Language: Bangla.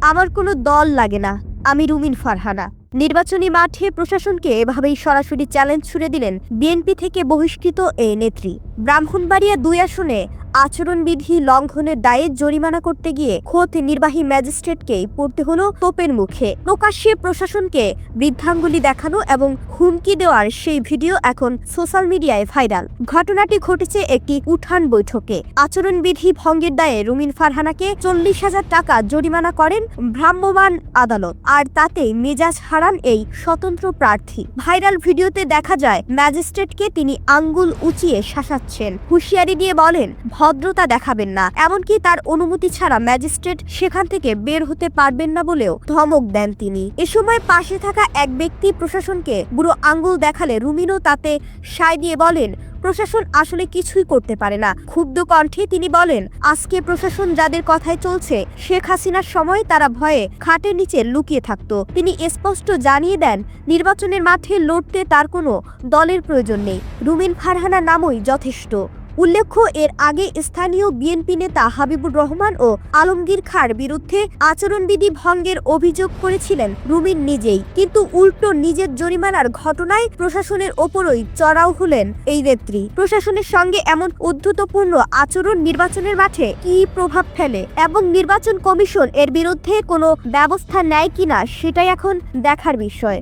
আমার কোনো দল লাগে না। আমি রুমিন ফারহানা। নির্বাচনী মাঠে প্রশাসনকে এভাবেই সরাসরি চ্যালেঞ্জ ছুড়ে দিলেন বিএনপি থেকে বহিষ্কৃত এই নেত্রী। ব্রাহ্মণবাড়িয়া দুই আসনে আচরণবিধি লঙ্ঘনের দায়ে জরিমানা করতে গিয়ে খোদ নির্বাহী ম্যাজিস্ট্রেটকেই পড়তে হলো তোপের মুখে। প্রকাশ্যে প্রশাসনকে বৃদ্ধাঙ্গুলি দেখানো এবং হুমকি দেওয়ার সেই ভিডিও এখন সোশ্যাল মিডিয়ায় ভাইরাল। ঘটনাটি ঘটেছে একটি উঠান বৈঠকে। আচরণবিধি ভঙ্গের দায়ে রুমিন ফারহানাকে চল্লিশ হাজার টাকা জরিমানা করেন ভ্রাম্যমাণ আদালত। আর তাতেই মেজাজ হারান এই স্বতন্ত্র প্রার্থী। ভাইরাল ভিডিওতে দেখা যায়, ম্যাজিস্ট্রেটকে তিনি আঙ্গুল উঁচিয়ে শাসাচ্ছেন। হুঁশিয়ারি দিয়ে বলেন, ভদ্রতা দেখাবেন না। এমনকি তার অনুমতি ছাড়া ম্যাজিস্ট্রেট সেখান থেকে বের হতে পারবেন না বলেও ধমক দেন তিনি। এ সময় পাশে থাকা এক ব্যক্তি প্রশাসনকে বুড়ো আঙ্গুল দেখালে রুমিনও তাতে সায় দিয়ে বলেন প্রশাসন আসলে কিছুই করতে পারে না। ক্ষুব্ধ কণ্ঠে তিনি বলেন, আজকে প্রশাসন যাদের কথায় চলছে, শেখ হাসিনার সময় তারা ভয়ে খাটের নিচে লুকিয়ে থাকত। তিনি স্পষ্ট জানিয়ে দেন, নির্বাচনের মাঠে লড়তে তার কোনো দলের প্রয়োজন নেই। রুমিন ফারহানা নামই যথেষ্ট। উল্লেখ্য, এর আগে স্থানীয় বিএনপি নেতা হাবিবুর রহমান ও আলমগীর খাঁর বিরুদ্ধে আচরণবিধি ভঙ্গের অভিযোগ করেছিলেন রুমিন নিজেই। কিন্তু উল্টো নিজের জরিমানার ঘটনায় প্রশাসনের ওপরই চড়াও হলেন এই নেত্রী। প্রশাসনের সঙ্গে এমন উদ্ধতপূর্ণ আচরণ নির্বাচনের মাঠে কি প্রভাব ফেলে এবং নির্বাচন কমিশন এর বিরুদ্ধে কোনো ব্যবস্থা নেয় কিনা, সেটাই এখন দেখার বিষয়।